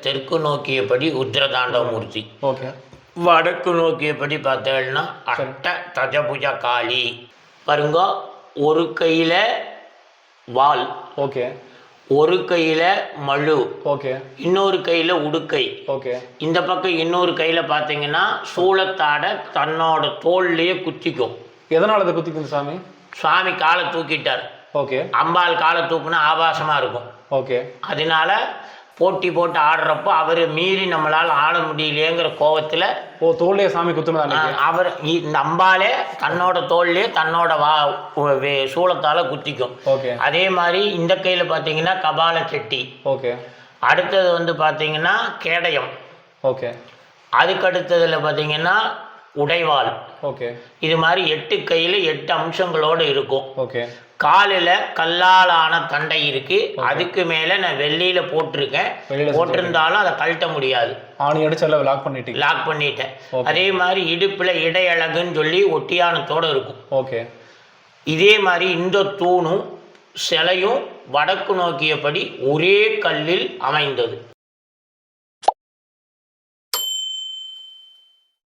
தெற்கு நோக்கியபடி உத்திரதாண்டவமூர்த்தி. ஓகே. வடக்கு நோக்கியபடி பார்த்தேன்னா அட்ட தஜபுஜ காளி பாருங்க ஒரு கையில் வால் ஓகே. ஒரு கையில் மழு ஓகே. இன்னொரு கையில் உடுக்கை. ஓகே. இந்த பக்கம் இன்னொரு கையில் பார்த்தீங்கன்னா சூளத்தாட தன்னோட தோல்லையே குத்திக்கும். எதனால் அதை குத்திக்குது சாமி? சுவாமி காலை தூக்கிட்டார். ஓகே. அம்பாள் காலை தூக்குனா ஆபாசமாக இருக்கும். ஓகே. அதனால போட்டி போட்டு ஆடுறப்போ அவர் மீறி நம்மளால் ஆட முடியலையேங்கிற கோவத்தில் ஓ தோல்லையே சாமி குத்துனது அவர் அம்பாலே தன்னோட தோல்லையே தன்னோட வா சூளத்தால் குத்திக்கும். ஓகே. அதே மாதிரி இந்த கையில் பார்த்தீங்கன்னா கபால செட்டி. ஓகே. அடுத்தது வந்து பார்த்தீங்கன்னா கேடயம். ஓகே. அதுக்கு அடுத்ததில் பார்த்தீங்கன்னா உடைவாள். ஓகே. இது மாதிரி எட்டு கையில் எட்டு அம்சங்களோடு இருக்கும். ஓகே. காலில் கல்லால் ஆன தண்டை இருக்கு. அதுக்கு மேலே நான் வெள்ளியில் போட்டிருக்கேன். வெளியில போட்டிருந்தாலும் அதை கழட்ட முடியாது. ஆணி அடிச்சு எல்லாம் லாக் பண்ணிட்டீங்க. லாக் பண்ணிட்டேன். அதே மாதிரி இடுப்பில் இடையழகுன்னு சொல்லி ஒட்டியானத்தோடு இருக்கும். ஓகே. இதே மாதிரி இந்த தூணும் சிலையும் வடக்கு நோக்கியபடி ஒரே கல்லில் அமைந்தது.